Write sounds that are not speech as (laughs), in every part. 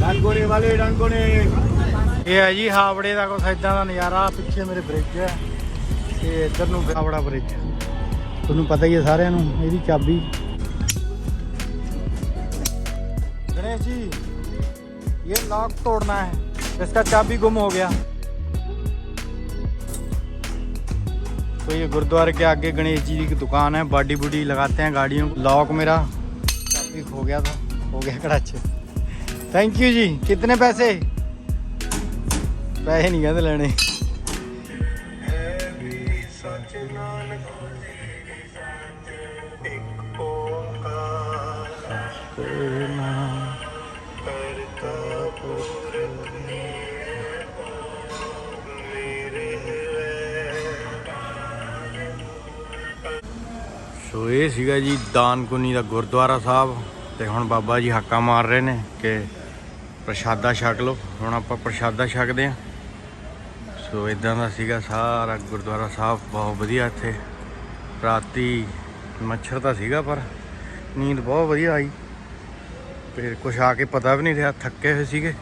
ਡਾਂਗੋਨੇ ਵਾਲੇ ਡਾਂਗੋਨੇ ਇਹ ਹੈ ਜੀ ਹਾਵੜੇ ਦਾ ਕੁਛ ਇਦਾਂ ਦਾ ਨਜ਼ਾਰਾ ਪਿੱਛੇ ਮੇਰੇ ਬ੍ਰਿਜ ਹੈ ਤੇ ਇੱਧਰ ਨੂੰ ਹਾਵੜਾ ਬ੍ਰਿਜ ਤੁਹਾਨੂੰ ਪਤਾ ਹੀ ਹੈ ਸਾਰਿਆਂ ਨੂੰ ਇਹਦੀ ਚਾਬੀ गणेश जी ये लॉक तोड़ना है इसका चाबी गुम हो गया तो ये गुरुद्वारे के आगे गणेश जी की दुकान है बॉडी बुडी लगाते हैं गाड़ियों को लॉक मेरा चाबी खो गया था हो गया कड़ाचे ਥੈਂਕ ਯੂ ਜੀ। ਕਿੰਨੇ ਪੈਸੇ? ਪੈਸੇ ਨਹੀਂ ਕਹਿੰਦੇ ਲੈਣੇ। ਸੋ ਇਹ ਸੀਗਾ ਜੀ ਦਾਨਕੁਨੀ ਦਾ ਗੁਰਦੁਆਰਾ ਸਾਹਿਬ ਤੇ ਹੁਣ ਬਾਬਾ ਜੀ ਹਾਕਾ ਮਾਰ ਰਹੇ ਨੇ ਕਿ ਪ੍ਰਸ਼ਾਦਾ ਛਕ ਲਓ। ਹੁਣ ਆਪਾਂ ਪ੍ਰਸ਼ਾਦਾ ਛਕਦੇ ਆਂ ਸੋ ਇਦਾਂ ਦਾ ਸੀਗਾ ਸਾਰਾ ਗੁਰਦੁਆਰਾ ਸਾਹਿਬ ਬਹੁਤ ਵਧੀਆ ਇੱਥੇ। ਰਾਤੀ ਮੱਛਰ ਤਾਂ ਸੀਗਾ, ਪਰ ਨੀਂਦ ਬਹੁਤ ਵਧੀਆ ਆਈ। ਫਿਰ ਕੁਛ ਆ ਕੇ ਪਤਾ ਵੀ ਨਹੀਂ ਰਿਹਾ, ਥੱਕੇ ਹੋਏ ਸੀਗੇ।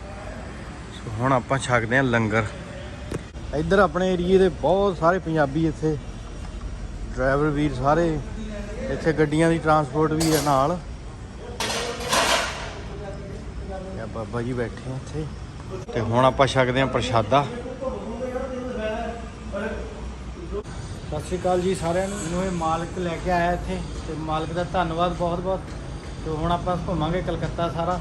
ਸੋ ਹੁਣ ਆਪਾਂ ਛਕਦੇ ਆਂ ਲੰਗਰ। ਇੱਧਰ ਆਪਣੇ ਏਰੀਏ ਦੇ ਬਹੁਤ ਸਾਰੇ ਪੰਜਾਬੀ ਇੱਥੇ। ਡਰਾਈਵਰ ਵੀਰ ਸਾਰੇ। ਇੱਥੇ ਗੱਡੀਆਂ ਦੀ ਟਰਾਂਸਪੋਰਟ ਵੀ ਹੈ ਨਾਲ ਇਹ ਬਾਬਾ ਜੀ ਬੈਠੇ ਆ ਇੱਥੇ। ਤੇ ਹੁਣ ਆਪਾਂ ਛਕਦੇ ਆਂ ਪ੍ਰਸ਼ਾਦਾ। ਸਤਿ ਸ਼੍ਰੀ ਅਕਾਲ ਜੀ ਸਾਰਿਆਂ ਨੂੰ। ਮੈਨੂੰ ਇਹ ਮਾਲਕ ਲੈ ਕੇ ਆਇਆ ਇੱਥੇ ਤੇ ਮਾਲਕ ਦਾ ਧੰਨਵਾਦ ਬਹੁਤ ਬਹੁਤ। ਤੇ ਹੁਣ ਆਪਾਂ ਘੁੰਮਾਂਗੇ ਕਲਕੱਤਾ ਸਾਰਾ।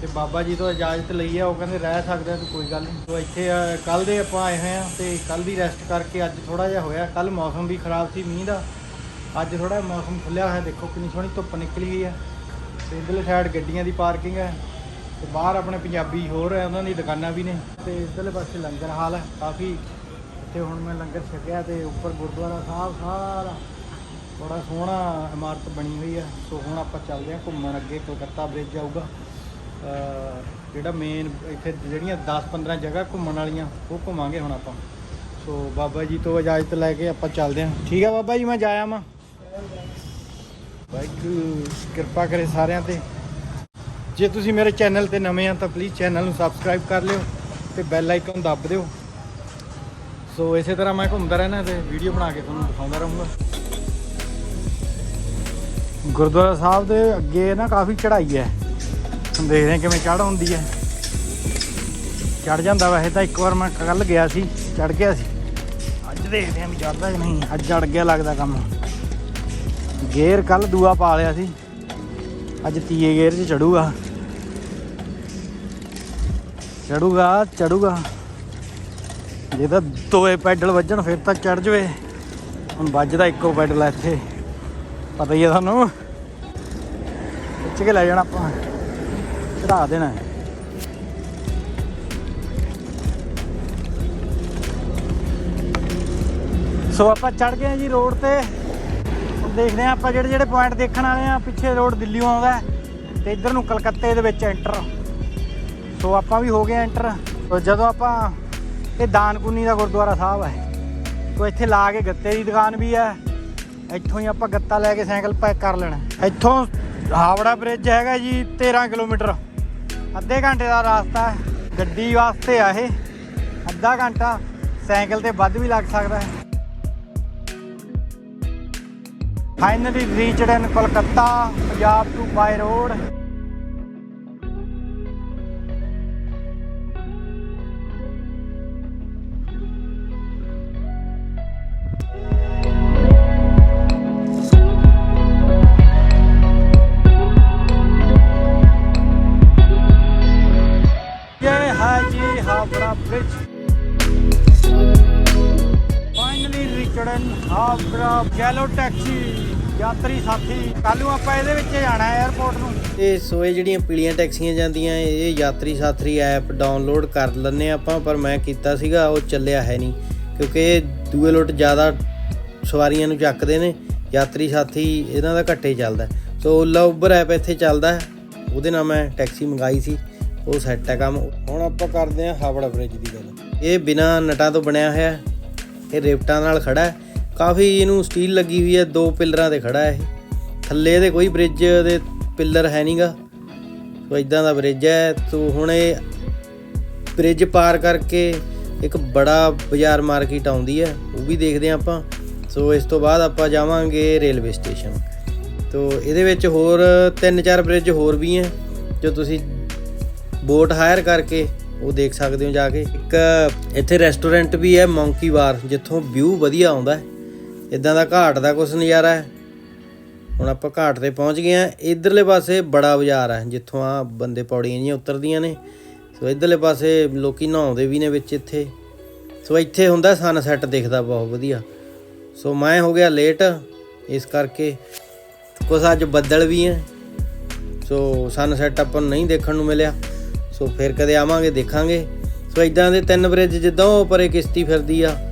ਤੇ ਬਾਬਾ ਜੀ ਤੋਂ ਇਜਾਜ਼ਤ ਲਈ ਆ, ਉਹ ਕਹਿੰਦੇ ਰਹਿ ਸਕਦੇ ਆ, ਤੇ ਕੋਈ ਗੱਲ ਨਹੀਂ। ਤੋ ਇੱਥੇ ਕੱਲ ਦੇ ਆਪਾਂ ਆਏ ਹੋਏ ਆ ਤੇ ਕੱਲ ਦੀ ਰੈਸਟ ਕਰਕੇ ਅੱਜ ਥੋੜਾ ਜਿਹਾ ਹੋਇਆ। ਕੱਲ ਮੌਸਮ ਵੀ ਖਰਾਬ ਸੀ, ਮੀਂਹ ਦਾ। ਅੱਜ ਥੋੜਾ ਮੌਸਮ ਖੁੱਲਿਆ ਹੋਇਆ, ਦੇਖੋ ਕਿੰਨੀ ਸੋਹਣੀ ਧੁੱਪ ਨਿਕਲੀ ਹੋਈ ਹੈ ਤੇ ਇਧਰਲੇ ਸਾਈਡ ਗੱਡੀਆਂ ਦੀ ਪਾਰਕਿੰਗ ਹੈ ਤੇ ਬਾਹਰ ਆਪਣੇ ਪੰਜਾਬੀ ਹੋਰ ਹੈ, ਉਹਨਾਂ ਦੀ ਦੁਕਾਨਾਂ ਵੀ ਨੇ। ਤੇ ਇਧਰਲੇ ਪਾਸੇ ਲੰਗਰ ਹਾਲ ਹੈ, ਕਾਫੀ। ਇੱਥੇ ਹੁਣ ਮੈਂ ਲੰਗਰ ਛਕਿਆ ਤੇ ਉੱਪਰ ਗੁਰਦੁਆਰਾ ਸਾਹਿਬ ਸਾਰਾ। ਬੜਾ ਸੋਹਣਾ ਇਮਾਰਤ ਬਣੀ ਹੋਈ ਹੈ। ਸੋ ਹੁਣ ਆਪਾਂ ਚੱਲਦੇ ਹਾਂ ਘੁੰਮਣ ਅੱਗੇ, ਕਲਕੱਤਾ ਬ੍ਰਿਜ ਜਾਊਗਾ ਜਿਹੜਾ ਮੇਨ ਇੱਥੇ ਜਿਹੜੀਆਂ 10-15 ਜਗ੍ਹਾ ਘੁੰਮਣ ਵਾਲੀਆਂ, ਉਹ ਘੁੰਮਾਂਗੇ ਹੁਣ ਆਪਾਂ। ਸੋ ਬਾਬਾ ਜੀ ਤੋਂ ਇਜਾਜ਼ਤ ਲੈ ਕੇ ਆਪਾਂ ਚੱਲਦੇ ਹਾਂ। ਠੀਕ ਹੈ ਬਾਬਾ ਜੀ, ਮੈਂ ਜਾਇਆ ਮਾਂ ਵਾਹਿਗੁਰੂ, ਕਿਰਪਾ ਕਰੇ ਸਾਰਿਆਂ ਤੇ। ਜੇ ਤੁਸੀਂ ਮੇਰੇ ਚੈਨਲ ਤੇ ਨਵੇਂ ਆ ਤਾਂ ਪਲੀਜ਼ ਚੈਨਲ ਨੂੰ ਸਬਸਕ੍ਰਾਈਬ ਕਰ ਲਿਓ ਤੇ ਬੈਲ ਆਈਕਨ ਦੱਬ ਦਿਓ। ਸੋ ਇਸੇ ਤਰ੍ਹਾਂ ਮੈਂ ਘੁੰਮਦਾ ਰਹਿਣਾ ਤੇ ਵੀਡੀਓ ਬਣਾ ਕੇ ਤੁਹਾਨੂੰ ਦਿਖਾਉਂਦਾ ਰਹੂੰਗਾ। ਗੁਰਦੁਆਰਾ ਸਾਹਿਬ ਦੇ ਅੱਗੇ ਨਾ ਕਾਫੀ ਚੜ੍ਹਾਈ ਹੈ। ਹੁਣ ਦੇਖਦੇ ਹਾਂ ਕਿਵੇਂ ਚੜ੍ਹ ਹੁੰਦੀ ਹੈ। ਚੜ ਜਾਂਦਾ ਵੈਸੇ ਤਾਂ ਇੱਕ ਵਾਰ ਮੈਂ ਕੱਲ ਗਿਆ ਸੀ ਚੜ ਗਿਆ ਸੀ। ਅੱਜ ਦੇਖਦੇ ਹਾਂ ਵੀ ਚੜਦਾ ਕਿ ਨਹੀਂ। ਅੱਜ ਚੜ ਗਿਆ ਲੱਗਦਾ ਕੰਮ। ਗੇਅਰ ਕੱਲ ਦੂਆ ਪਾ ਲਿਆ ਸੀ। ਅੱਜ ਤੀਏ ਗੇਅਰ 'ਚ ਚੜੂਗਾ ਚੜੂਗਾ ਚੜੂਗਾ। ਜੇ ਤਾਂ ਦੋਏ ਪੈਡਲ ਵੱਜਣ, ਫਿਰ ਤਾਂ ਚੜ ਜਵੇ। ਹੁਣ ਵੱਜਦਾ ਇੱਕੋ ਪੈਡਲ ਆ ਇੱਥੇ। ਪਤਾ ਹੀ ਆ ਤੁਹਾਨੂੰ। ਖਿੱਚ ਕੇ ਲੈ ਜਾਣਾ ਆਪਾਂ। ਚੜਾ ਦੇਣਾ। ਸੋ ਆਪਾਂ ਚੜ ਗਏ ਹਾਂ ਜੀ ਰੋਡ ਤੇ। ਦੇਖਦੇ ਹਾਂ ਆਪਾਂ ਜਿਹੜੇ ਜਿਹੜੇ ਪੁਆਇੰਟ ਦੇਖਣ ਵਾਲੇ ਆ, ਪਿੱਛੇ ਰੋਡ ਦਿੱਲੀੋਂ ਆਉਂਦਾ ਹੈ ਤੇ ਇੱਧਰ ਨੂੰ ਕਲਕੱਤੇ ਦੇ ਵਿੱਚ ਐਂਟਰ ਸੋ ਆਪਾਂ ਵੀ ਹੋ ਗਏ ਐਂਟਰ ਜਦੋਂ ਆਪਾਂ ਇਹ ਦਾਨਕੁਨੀ ਦਾ ਗੁਰਦੁਆਰਾ ਸਾਹਿਬ ਹੈ, ਸੋ ਇੱਥੇ ਲਾ ਕੇ ਗੱਤੇ ਦੀ ਦੁਕਾਨ ਵੀ ਹੈ। ਇੱਥੋਂ ਹੀ ਆਪਾਂ ਗੱਤਾ ਲੈ ਕੇ ਸਾਈਕਲ ਪੈਕ ਕਰ ਲੈਣਾ ਇੱਥੋਂ ਹਾਵੜਾ ਬ੍ਰਿਜ ਹੈਗਾ ਜੀ 13 ਕਿਲੋਮੀਟਰ। ਅੱਧੇ ਘੰਟੇ ਦਾ ਰਸਤਾ ਹੈ। ਗੱਡੀ ਵਾਸਤੇ ਆ ਇਹ। ਅੱਧਾ ਘੰਟਾ ਸਾਈਕਲ ਤੇ ਵੱਧ ਵੀ ਲੱਗ ਸਕਦਾ ਹੈ। Finally reached in Kolkata Punjab to by road in Howrah taxi ਯਾਤਰੀ ਸਾਥੀ ਕੱਲ ਨੂੰ ਆਪਾਂ ਇਹਦੇ ਵਿੱਚ ਜਾਣਾ 에어ਪੋਰਟ ਨੂੰ। ਇਹ ਸੋ ਇਹ ਜਿਹੜੀਆਂ ਪੀਲੀਆਂ ਟੈਕਸੀਆਂ ਜਾਂਦੀਆਂ, ਇਹ ਯਾਤਰੀ ਸਾਥੀ ਐਪ ਡਾਊਨਲੋਡ ਕਰ ਲੈਂਦੇ ਆਪਾਂ, ਪਰ ਮੈਂ ਕੀਤਾ ਸੀਗਾ, ਉਹ ਚੱਲਿਆ ਹੈ ਨਹੀਂ। ਕਿਉਂਕਿ ਇਹ ਦੂਏ ਲੋਟ ਜ਼ਿਆਦਾ ਸਵਾਰੀਆਂ ਨੂੰ ਚੱਕਦੇ ਨੇ, ਯਾਤਰੀ ਸਾਥੀ ਇਹਨਾਂ ਦਾ ਘੱਟੇ ਚੱਲਦਾ ਸੋ ਓਲਾ ਉਬਰ ਐਪ ਇੱਥੇ ਚੱਲਦਾ ਉਹਦੇ ਨਾਲ ਮੈਂ ਟੈਕਸੀ ਮੰਗਾਈ ਸੀ, ਉਹ ਸੈੱਟ ਹੈ ਕੰਮ। ਹੁਣ ਆਪਾਂ ਕਰਦੇ ਹਾਂ ਹਾਵੜਾ ਬ੍ਰਿਜ ਦੀ ਗੱਲ। ਇਹ ਬਿਨਾ ਨਟਾਂ ਤੋਂ ਬਣਿਆ ਹੋਇਆ ਇਹ ਰੇਪਟਾਂ ਨਾਲ ਖੜਾ ਹੈ। ਕਾਫੀ ਇਹਨੂੰ ਸਟੀਲ ਲੱਗੀ ਹੋਈ ਹੈ, ਦੋ ਪਿੱਲਰਾਂ ਤੇ ਖੜਾ ਹੈ ਇਹ। ਥੱਲੇ ਇਹਦੇ ਕੋਈ ਬ੍ਰਿਜ ਦੇ ਪਿੱਲਰ ਹੈ ਨਹੀਂਗਾ ਸੋ ਇਦਾਂ ਦਾ ਬ੍ਰਿਜ ਹੈ। ਸੋ ਹੁਣ ਇਹ ਬ੍ਰਿਜ ਪਾਰ ਕਰਕੇ ਇੱਕ ਬੜਾ ਬਾਜ਼ਾਰ ਮਾਰਕੀਟ ਆਉਂਦੀ ਹੈ। ਉਹ ਵੀ ਦੇਖਦੇ ਹਾਂ ਆਪਾਂ। ਸੋ ਇਸ ਤੋਂ ਬਾਅਦ ਆਪਾਂ ਜਾਵਾਂਗੇ ਰੇਲਵੇ ਸਟੇਸ਼ਨ ਤੋ ਇਹਦੇ ਵਿੱਚ ਹੋਰ ਤਿੰਨ ਚਾਰ ਬ੍ਰਿਜ ਹੋਰ ਵੀ ਹੈ। ਜੋ ਤੁਸੀਂ ਬੋਟ ਹਾਇਰ ਕਰਕੇ ਉਹ ਦੇਖ ਸਕਦੇ ਹੋ ਜਾ ਕੇ। ਇੱਕ ਇੱਥੇ ਰੈਸਟੋਰੈਂਟ ਵੀ ਹੈ ਮੌਂਕੀ ਬਾਰ ਜਿੱਥੋਂ ਵਿਊ ਵਧੀਆ ਆਉਂਦਾ ਹੈ। ਇਦਾਂ ਦਾ ਘਾਟ ਦਾ ਕੁਝ ਨਜ਼ਾਰਾ ਹੈ। ਹੁਣ ਆਪਾਂ ਘਾਟ ਤੇ ਪਹੁੰਚ ਗਏ ਆ ਇਧਰਲੇ ਪਾਸੇ ਬੜਾ ਬਾਜ਼ਾਰ ਹੈ, ਜਿੱਥੋਂ ਆ ਬੰਦੇ ਪੌੜੀਆਂ ਜੀਆਂ ਉਤਰਦੀਆਂ ਨੇ। ਸੋ ਇਧਰਲੇ ਪਾਸੇ ਲੋਕੀ ਨਹਾਉਂਦੇ ਵੀ ਨੇ ਵਿੱਚ ਇੱਥੇ। ਸੋ ਇੱਥੇ ਹੁੰਦਾ ਸਨਸੈਟ ਦਿਖਦਾ ਬਹੁਤ ਵਧੀਆ। ਸੋ ਮੈਂ ਹੋ ਗਿਆ ਲੇਟ, ਇਸ ਕਰਕੇ ਕੁਛ ਅੱਜ ਬੱਦਲ ਵੀ ਹੈ। ਸੋ ਸਨਸੈਟ ਆਪਾਂ ਨੂੰ ਨਹੀਂ ਦੇਖਣ ਨੂੰ ਮਿਲਿਆ। ਸੋ ਫਿਰ ਕਦੇ ਆਵਾਂਗੇ, ਦੇਖਾਂਗੇ। ਸੋ ਇਦਾਂ ਦੇ ਤਿੰਨ ਬ੍ਰਿਜ ਜਿੱਦਾਂ ਉਹ ਪਰੇ ਕਿਸ਼ਤੀ ਫਿਰਦੀ ਆ।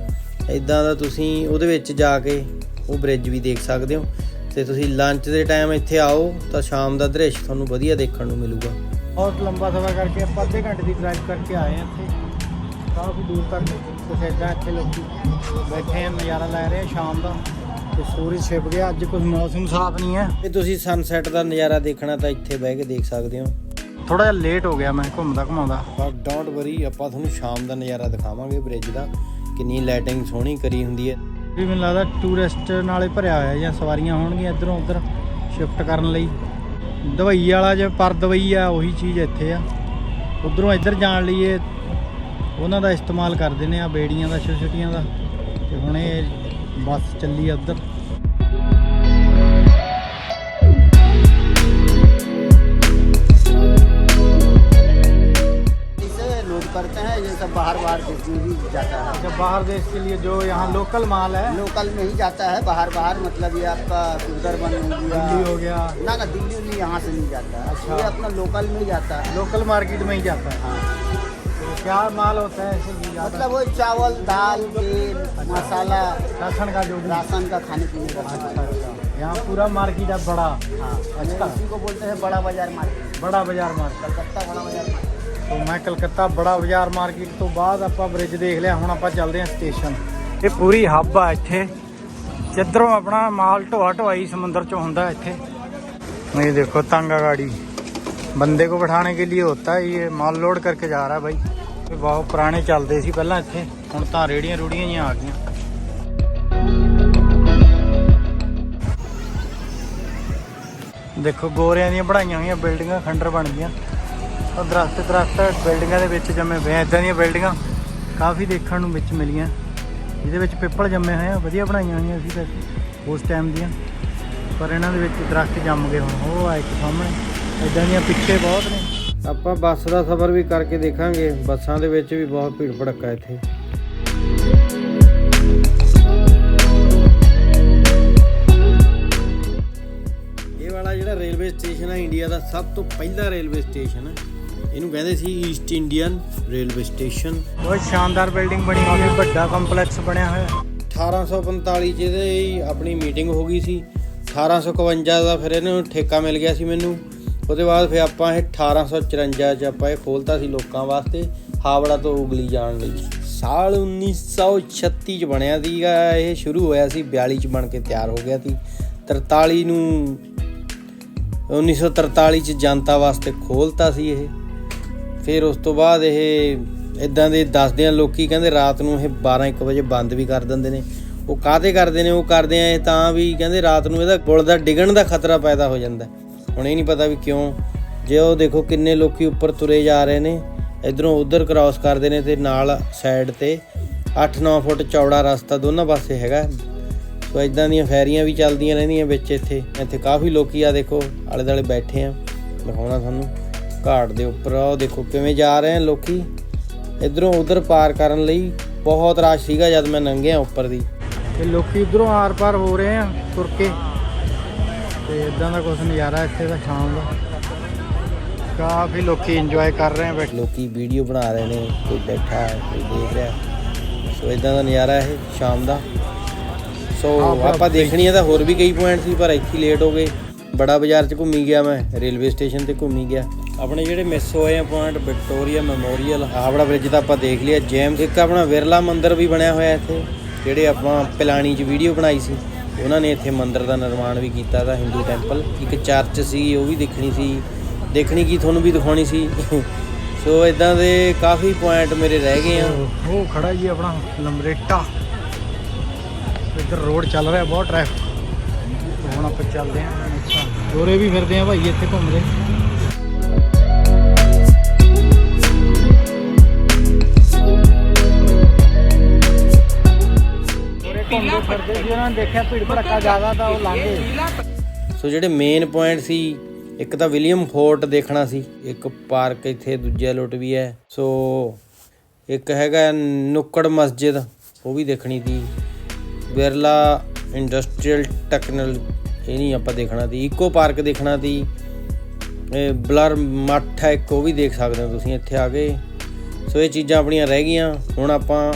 ਇਦਾਂ ਦਾ ਤੁਸੀਂ ਉਹਦੇ ਵਿੱਚ ਜਾ ਕੇ ਉਹ ਬ੍ਰਿਜ ਵੀ ਦੇਖ ਸਕਦੇ ਹੋ। ਤੇ ਤੁਸੀਂ ਲੰਚ ਦੇ ਟਾਈਮ ਇੱਥੇ ਆਓ ਤਾਂ ਸ਼ਾਮ ਦਾ ਦ੍ਰਿਸ਼ ਤੁਹਾਨੂੰ ਵਧੀਆ ਦੇਖਣ ਨੂੰ ਮਿਲੂਗਾ। ਬਹੁਤ ਲੰਬਾ ਸਫ਼ਰ ਕਰਕੇ ਆਪਾਂ ਅੱਧੇ ਘੰਟੇ ਦੀ ਡਰਾਈਵ ਕਰਕੇ ਆਏ ਹਾਂ ਇੱਥੇ। ਕਾਫੀ ਦੂਰ ਤੱਕ ਕੁਛ ਏਦਾਂ ਇੱਥੇ ਲੋਕੀ ਬੈਠੇ ਆ ਨਜ਼ਾਰਾ ਲੈ ਰਹੇ ਆ ਸ਼ਾਮ ਦਾ। ਤੇ ਸੂਰਜ ਛਿਪ ਗਿਆ ਅੱਜ ਕੁਝ ਮੌਸਮ ਸਾਫ਼ ਨਹੀਂ ਹੈ। ਜੇ ਤੁਸੀਂ ਸਨਸੈਟ ਦਾ ਨਜ਼ਾਰਾ ਦੇਖਣਾ ਤਾਂ ਇੱਥੇ ਬਹਿ ਕੇ ਦੇਖ ਸਕਦੇ ਹੋ। ਥੋੜਾ ਜਿਹਾ ਲੇਟ ਹੋ ਗਿਆ ਮੈਂ ਘੁੰਮਦਾ ਘੁਮਾਉਂਦਾ। ਪਰ ਡੋਂਟ ਵਰੀ ਆਪਾਂ ਤੁਹਾਨੂੰ ਸ਼ਾਮ ਦਾ ਨਜ਼ਾਰਾ ਦਿਖਾਵਾਂਗੇ ਬ੍ਰਿਜ ਦਾ। ਕਿੰਨੀ ਲਾਈਟਿੰਗ ਸੋਹਣੀ ਕਰੀ ਹੁੰਦੀ ਹੈ। ਵੀ ਮੈਨੂੰ ਲੱਗਦਾ ਟੂਰਿਸਟ ਨਾਲੇ ਭਰਿਆ ਹੋਇਆ ਜਾਂ ਸਵਾਰੀਆਂ ਹੋਣਗੀਆਂ ਇਧਰੋਂ ਉਧਰ ਸ਼ਿਫਟ ਕਰਨ ਲਈ। ਦਵਾਈ ਵਾਲਾ ਜੇ ਪਰ ਦਵਈ ਆ, ਉਹੀ ਚੀਜ਼ ਇੱਥੇ ਆ। ਉਧਰੋਂ ਇੱਧਰ ਜਾਣ ਲਈ ਇਹ ਉਹਨਾਂ ਦਾ ਇਸਤੇਮਾਲ ਕਰਦੇ ਨੇ ਆ, ਬੇੜੀਆਂ ਦਾ ਛੋਟੀਆਂ ਛੋਟੀਆਂ ਦਾ। ਤੇ ਹੁਣ ਇਹ ਬੱਸ ਚੱਲੀ ਆ ਉਧਰ। सब बाहर बाहर देश में भी जाता है। जब बाहर देश के लिए जो यहाँ लोकल माल है। लोकल में ही जाता है बाहर बाहर मतलब ये आपका सुंदरबन हो गया। दिल्ली हो गया। ना ना दिल्ली उल्ली यहाँ से नहीं जाता है। अच्छा। ये अपना लोकल में ही जाता है। लोकल मार्केट में ही जाता है। हाँ। तो क्या माल होता है मतलब वो चावल दाल तेल मसाला राशन का जो राशन का खाने पीने का अच्छा अच्छा। यहाँ पूरा मार्केट है बड़ा। हाँ अच्छा। अच्छा इसी को बोलते हैं बड़ा बाज़ार मार्केट बड़ा बाज़ार मार्केट कलकत्ता बड़ा बाज़ार मार्केट ਤੋਂ ਮੈਂ ਕਲਕੱਤਾ ਬੜਾ ਬਾਜ਼ਾਰ ਮਾਰਕੀਟ ਤੋਂ ਬਾਅਦ ਆਪਾਂ ਬ੍ਰਿਜ ਦੇਖ ਲਿਆ ਹੁਣ ਆਪਾਂ ਚੱਲਦੇ ਹਾਂ ਸਟੇਸ਼ਨ ਇਹ ਪੂਰੀ ਹੱਬ ਆ ਇੱਥੇ ਜਿੱਧਰੋਂ ਆਪਣਾ ਮਾਲ ਢੋਆ ਢੋਆਈ ਸਮੁੰਦਰ ਚੋਂ ਹੁੰਦਾ ਇੱਥੇ ये देखो तंगा गाड़ी बंदे को बैठाने के लिए होता है ये माल लोड करके जा रहा है भाई ਇਹ ਬਹੁਤ ਪੁਰਾਣੇ ਚੱਲਦੇ ਸੀ ਪਹਿਲਾਂ ਇੱਥੇ ਹੁਣ ਤਾਂ ਰੇੜੀਆਂ ਰੂੜੀਆਂ ਜੀਆਂ ਆ ਗਈਆਂ ਦੇਖੋ ਗੋਰਿਆਂ ਦੀਆਂ ਬਣਾਈਆਂ ਹੋਈਆਂ ਬਿਲਡਿੰਗਾਂ ਖੰਡਰ ਬਣ ਗਈਆਂ ਉਹ ਦਰਖਤ ਦਰਖਤ ਬਿਲਡਿੰਗਾਂ ਦੇ ਵਿੱਚ ਜੰਮੇ ਪਏ ਆ। ਇਦਾਂ ਦੀਆਂ ਬਿਲਡਿੰਗਾਂ ਕਾਫੀ ਦੇਖਣ ਨੂੰ ਵਿੱਚ ਮਿਲੀਆਂ। ਜਿਹਦੇ ਵਿੱਚ ਪਿੱਪਲ ਜੰਮੇ ਹੋਏ ਆ, ਵਧੀਆ ਬਣਾਈਆਂ ਹੋਈਆਂ ਸੀ ਵੈਸੇ, ਉਸ ਟਾਈਮ ਦੀਆਂ। ਪਰ ਇਹਨਾਂ ਦੇ ਵਿੱਚ ਦਰਖਤ ਜੰਮ ਗਏ ਹੁਣ, ਉਹ ਆ ਇੱਕ ਸਾਹਮਣੇ। ਇਦਾਂ ਦੀਆਂ ਪਿੱਛੇ ਬਹੁਤ ਨੇ। ਆਪਾਂ ਬੱਸ ਦਾ ਸਫ਼ਰ ਵੀ ਕਰਕੇ ਦੇਖਾਂਗੇ। ਬੱਸਾਂ ਦੇ ਵਿੱਚ ਵੀ ਬਹੁਤ ਭੀੜ ਭੜੱਕਾ ਇੱਥੇ। ਇਹ ਵਾਲਾ ਜਿਹੜਾ ਰੇਲਵੇ ਸਟੇਸ਼ਨ ਹੈ ਇੰਡੀਆ ਦਾ ਸਭ ਤੋਂ ਪਹਿਲਾ ਰੇਲਵੇ ਸਟੇਸ਼ਨ। ਹੈ ਇਹਨੂੰ ਕਹਿੰਦੇ ਸੀ ਈਸਟ ਇੰਡੀਅਨ ਰੇਲਵੇ ਸਟੇਸ਼ਨ ਬਹੁਤ ਸ਼ਾਨਦਾਰ ਬਿਲਡਿੰਗ ਬਣੀ ਹੋਈ ਹੈ ਵੱਡਾ ਕੰਪਲੈਕਸ ਬਣਿਆ ਹੋਇਆ। 1845 ਚ ਇਹਦੇ ਆਪਣੀ ਮੀਟਿੰਗ ਹੋ ਗਈ ਸੀ। 1851 ਦਾ ਫਿਰ ਇਹਨੂੰ ਠੇਕਾ ਮਿਲ ਗਿਆ ਸੀ ਮੈਨੂੰ। ਉਹਦੇ ਬਾਅਦ ਫਿਰ ਆਪਾਂ ਇਹ 1854 ਚ ਆਪਾਂ ਇਹ ਖੋਲਤਾ ਸੀ ਲੋਕਾਂ ਵਾਸਤੇ ਹਾਵੜਾ ਤੋਂ ਉਗਲੀ ਜਾਣ ਲਈ। ਸਾਲ 1936 ਚ ਬਣਿਆ ਸੀਗਾ ਇਹ ਸ਼ੁਰੂ ਹੋਇਆ ਸੀ 42 ਚ ਬਣ ਕੇ ਤਿਆਰ ਹੋ ਗਿਆ ਸੀ। 43 ਨੂੰ 1943 ਚ ਜਨਤਾ ਵਾਸਤੇ ਖੋਲਤਾ ਸੀ ਇਹ। ਫਿਰ ਉਸ ਤੋਂ ਬਾਅਦ ਇਹ ਇਦਾਂ ਦੇ ਦੱਸਦੇ ਆ ਲੋਕੀ ਕਹਿੰਦੇ ਰਾਤ ਨੂੰ ਇਹ 12 1 ਵਜੇ ਬੰਦ ਵੀ ਕਰ ਦਿੰਦੇ ਨੇ। ਉਹ ਕਾਹਦੇ ਕਰਦੇ ਨੇ? ਉਹ ਕਰਦੇ ਆ ਇਹ ਤਾਂ ਵੀ ਕਹਿੰਦੇ ਰਾਤ ਨੂੰ ਇਹਦਾ ਪੁਲ ਦਾ ਡਿੱਗਣ ਦਾ ਖਤਰਾ ਪੈਦਾ ਹੋ ਜਾਂਦਾ ਹੁਣ ਇਹ ਨਹੀਂ ਪਤਾ ਵੀ ਕਿਉਂ। ਜੇ ਉਹ ਦੇਖੋ ਕਿੰਨੇ ਲੋਕੀ ਉੱਪਰ ਤੁਰੇ ਜਾ ਰਹੇ ਨੇ, ਇਧਰੋਂ ਉਧਰ ਕ੍ਰਾਸ ਕਰਦੇ ਨੇ ਤੇ ਨਾਲ ਸਾਈਡ ਤੇ 8-9 ਫੁੱਟ ਚੌੜਾ ਰਸਤਾ ਦੋਨਾਂ ਪਾਸੇ ਹੈਗਾ। ਸੋ ਇਦਾਂ ਦੀਆਂ ਫੈਰੀਆਂ ਵੀ ਚੱਲਦੀਆਂ ਰਹਿੰਦੀਆਂ ਵਿੱਚ ਇੱਥੇ। ਇੱਥੇ ਕਾਫੀ ਲੋਕੀ ਆ ਦੇਖੋ ਆਲੇ ਦਾਲੇ ਬੈਠੇ ਆ। ਦਿਖਾਉਣਾ ਤੁਹਾਨੂੰ। ਘਾਟ ਦੇ ਉੱਪਰ। ਆ ਉਹ ਦੇਖੋ ਕਿਵੇਂ ਜਾ ਰਹੇ ਆ ਲੋਕੀ। ਇਧਰੋਂ ਉਧਰ ਪਾਰ ਕਰਨ ਲਈ ਬਹੁਤ ਰਸ਼ ਸੀਗਾ ਜਦ ਮੈਂ ਲੰਘਿਆ ਉੱਪਰ ਦੀ। ਤੇ ਲੋਕੀ ਇਧਰੋਂ ਆਰ ਪਾਰ ਹੋ ਰਹੇ ਆ ਤੁਰ ਕੇ। ਤੇ ਇਦਾਂ ਦਾ ਕੁਝ ਨਜ਼ਾਰਾ ਇੱਥੇ ਦਾ ਸ਼ਾਮ ਦਾ। ਕਾਫੀ ਲੋਕੀ ਇੰਜੋਏ ਕਰ ਰਹੇ ਆ ਬੈਠ ਲੋਕੀ ਵੀਡੀਓ ਬਣਾ ਰਹੇ ਨੇ ਕੋਈ ਬੈਠਾ ਹੈ, ਕੋਈ ਦੇਖ ਰਿਹਾ। ਸੋ ਇਦਾਂ ਦਾ ਨਜ਼ਾਰਾ ਇਹ ਸ਼ਾਮ ਦਾ। ਸੋ ਆਪਾਂ ਦੇਖਣੀ ਆ ਤਾਂ ਹੋਰ ਵੀ ਕਈ ਪੁਆਇੰਟ ਸੀ ਪਰ ਇੱਥੇ ਲੇਟ ਹੋ ਗਏ। ਬੜਾ ਬਾਜ਼ਾਰ 'ਚ ਘੁੰਮੀ ਗਿਆ ਮੈਂ ਰੇਲਵੇ ਸਟੇਸ਼ਨ ਤੇ ਘੁੰਮੀ ਗਿਆ। ਆਪਣੇ ਜਿਹੜੇ ਮਿਸ ਹੋਏ ਆ, point Victoria Memorial Howrah bridge ਦਾ ਆਪਾਂ ਦੇਖ ਲਿਆ ਜੈਮਸ ਇੱਕ ਆਪਣਾ ਵਿਰਲਾ ਮੰਦਿਰ ਵੀ ਬਣਿਆ ਹੋਇਆ ਇੱਥੇ, ਜਿਹੜੇ ਆਪਾਂ ਪਿਲਾਣੀ 'ਚ ਵੀਡੀਓ ਬਣਾਈ ਸੀ, ਉਹਨਾਂ ਨੇ ਇੱਥੇ ਮੰਦਿਰ ਦਾ ਨਿਰਮਾਣ ਵੀ ਕੀਤਾ ਦਾ ਹਿੰਦੂ ਟੈਂਪਲ ਇੱਕ ਚਰਚ ਸੀ, ਉਹ ਵੀ ਦੇਖਣੀ ਸੀ, ਦੇਖਣੀ ਕੀ ਤੁਹਾਨੂੰ ਵੀ ਦਿਖਾਉਣੀ ਸੀ। (laughs) ਸੋ ਇਦਾਂ ਦੇ ਕਾਫੀ ਪੁਆਇੰਟ ਮੇਰੇ ਰਹਿ ਗਏ ਆ। ਉਹ ਖੜਾ ਜੀ ਆਪਣਾ ਲੰਬਰੇਟਾ। ਇੱਧਰ ਰੋਡ ਚੱਲ ਰਿਹਾ, ਬਹੁਤ ਟ੍ਰੈਫਿਕ ਹੁਣ ਆਪਾਂ ਚੱਲਦੇ ਆਂ ਦੋਰੇ ਵੀ ਫਿਰਦੇ ਆ ਭਾਈ, ਇੱਥੇ ਘੁੰਮਦੇ। ਦੋਰੇ ਘੁੰਮਦੇ ਫਿਰਦੇ ਸੀ ਉਹਨਾਂ ਨੇ ਦੇਖਿਆ ਭੀੜ ਭੜੱਕਾ ਜ਼ਿਆਦਾ ਤਾਂ ਉਹ ਲਾਂਗੇ ਸੋ ਜਿਹੜੇ ਮੇਨ ਪੁਆਇੰਟ ਸੀ ਇੱਕ ਤਾਂ ਵਿਲੀਅਮ ਫੋਰਟ ਦੇਖਣਾ ਸੀ ਇੱਕ ਪਾਰਕ ਇੱਥੇ ਦੂਜਾ ਲੁੱਟ ਵੀ ਹੈ। ਸੋ ਇੱਕ ਹੈਗਾ ਨੁੱਕੜ ਮਸਜਿਦ ਉਹ ਵੀ ਦੇਖਣੀ ਸੀ। ਬਿਰਲਾ ਇੰਡਸਟਰੀਅਲ ਟੈਕਨਲ ਇਹ ਨਹੀਂ ਆਪਾਂ ਦੇਖਣਾ ਸੀ। ਇਕੋ ਪਾਰਕ ਦੇਖਣਾ ਸੀ। ਇਹ ਬਲਰ ਮੱਠ ਹੈ ਇੱਕ ਉਹ ਵੀ ਦੇਖ ਸਕਦੇ ਹੋ ਤੁਸੀਂ ਇੱਥੇ ਆ ਕੇ। ਸੋ ਇਹ ਚੀਜ਼ਾਂ ਆਪਣੀਆਂ ਰਹਿ ਗਈਆਂ। ਹੁਣ ਆਪਾਂ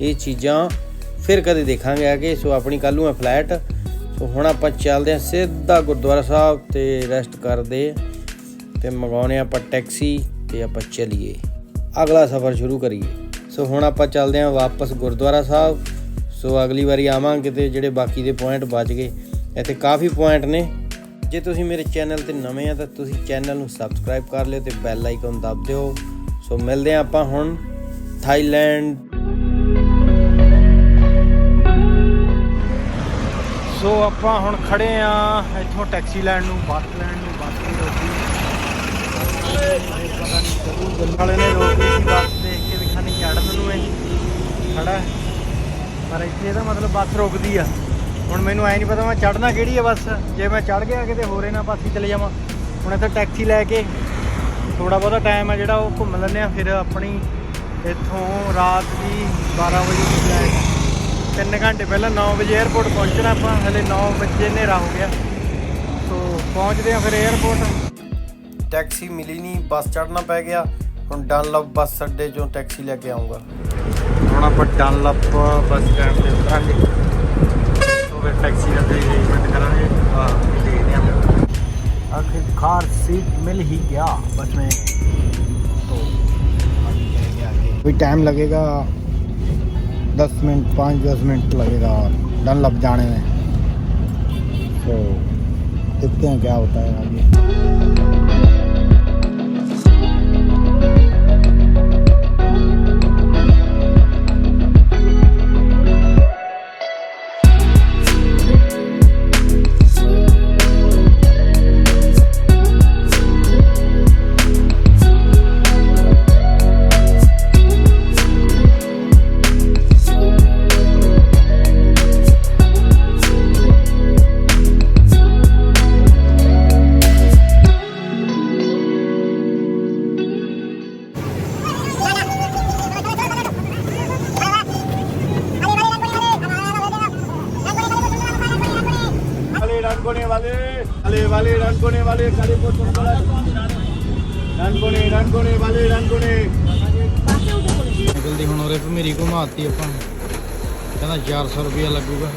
ਇਹ ਚੀਜ਼ਾਂ ਫਿਰ ਕਦੇ ਦੇਖਾਂਗੇ ਆ ਕੇ। ਸੋ ਆਪਣੀ ਕੱਲ ਨੂੰ ਹੈ ਫਲੈਟ। ਸੋ ਹੁਣ ਆਪਾਂ ਚੱਲਦੇ ਹਾਂ ਸਿੱਧਾ ਗੁਰਦੁਆਰਾ ਸਾਹਿਬ ਤੇ ਰੈਸਟ ਕਰਦੇ ਤੇ ਮੰਗਾਉਣੇ ਆਪਾਂ ਟੈਕਸੀ ਤੇ ਆਪਾਂ ਚੱਲੀਏ। ਅਗਲਾ ਸਫ਼ਰ ਸ਼ੁਰੂ ਕਰੀਏ। ਸੋ ਹੁਣ ਆਪਾਂ ਚੱਲਦੇ ਹਾਂ ਵਾਪਸ ਗੁਰਦੁਆਰਾ ਸਾਹਿਬ। ਸੋ ਅਗਲੀ ਵਾਰੀ ਆਵਾਂਗੇ ਤੇ ਜਿਹੜੇ ਬਾਕੀ ਦੇ ਪੁਆਇੰਟ ਬਚ ਗਏ, ਇੱਥੇ ਕਾਫੀ ਪੁਆਇੰਟ ਨੇ। ਜੇ ਤੁਸੀਂ ਮੇਰੇ ਚੈਨਲ ਤੇ ਨਵੇਂ ਆ ਤਾਂ ਤੁਸੀਂ ਚੈਨਲ ਨੂੰ ਸਬਸਕ੍ਰਾਈਬ ਕਰ ਲਿਓ ਤੇ ਬੈਲ ਆਈਕਨ ਦਬ ਦਿਓ। ਸੋ ਮਿਲਦੇ ਹਾਂ ਆਪਾਂ ਹੁਣ ਥਾਈਲੈਂਡ ਸੋ ਆਪਾਂ ਹੁਣ ਖੜੇ ਆ ਇੱਥੋਂ ਟੈਕਸੀ ਲੈਣ ਨੂੰ, ਬੱਸ ਲੈਣ ਨੂੰ, ਬੱਸ ਦੀ ਰੋਕੀ ਪਤਾ ਨਹੀਂ ਕਦੋਂ ਗੱਲਾਂ ਵਾਲੇ ਨੇ ਰੋਕ ਸੀ, ਬੱਸ ਦੇਖ ਕੇ ਵੀ ਖਾਨੀ ਚੜਨ ਨੂੰ ਇਹ। ਖੜਾ ਪਰ ਇੱਥੇ ਇਹਦਾ ਮਤਲਬ ਬੱਸ ਰੁਕਦੀ ਆ। ਹੁਣ ਮੈਨੂੰ ਐ ਨਹੀਂ ਪਤਾ ਮੈਂ ਚੜਨਾ ਕਿਹੜੀ ਆ ਬੱਸ। ਜੇ ਮੈਂ ਚੜ ਗਿਆ ਕਿਤੇ ਹੋਰੇ ਨਾ ਪਾਸੇ ਚਲੇ ਜਾਵਾਂ। ਹੁਣ ਇੱਥੇ ਟੈਕਸੀ ਲੈ ਕੇ ਥੋੜਾ ਬਹੁਤਾ ਟਾਈਮ ਆ ਜਿਹੜਾ ਉਹ ਘੁੰਮ ਲੈਂਦੇ ਆ। ਫਿਰ ਆਪਣੀ ਇੱਥੋਂ ਰਾਤ ਦੀ 12 ਵਜੇ ਦੀ ਫਲਾਈਟ ਤਿੰਨ ਘੰਟੇ ਪਹਿਲਾਂ 9 ਵਜੇ 에어ਪੋਰਟ ਪਹੁੰਚਣਾ ਆਪਾਂ ਹਲੇ 9 ਵਜੇ ਹਨੇਰਾ ਹੋ ਗਿਆ। ਸੋ ਪਹੁੰਚਦੇ ਆ ਫਿਰ 에어ਪੋਰਟ ਟੈਕਸੀ ਮਿਲੀ ਨਹੀਂ ਬੱਸ ਚੜਨਾ ਪੈ ਗਿਆ। ਹੁਣ ਡਨਲਪ ਬੱਸ ਅੱਡੇ ਚੋਂ ਟੈਕਸੀ ਲੈ ਕੇ ਆਉਂਗਾ ਹੁਣ ਆਪਾਂ ਡਨਲਪ ਬੱਸ ਸਟੈਂਡ ਤੇ ਉਤਰਾਂਗੇ। ਸੋ ਫਿਰ ਟੈਕਸੀ ਦਾ ਅਰੇਂਜਮੈਂਟ ਕਰਾਂਗੇ। ਆ ਦੇਖਦੇ ਆ ਆਖਿਰਕਾਰ ਸੀਟ ਮਿਲ ਹੀ ਗਿਆ ਬਸ ਮੈਂ तो अभी टाइम दस मिनट पाँच दस मिनट लगेगा डनलप जाने में तो देखते हैं क्या होता है आगे ਨਿਕਲਦੀ ਆਪਾਂ। ਕਹਿੰਦਾ 400 ਰੁਪਏ ਲੱਗੂਗਾ।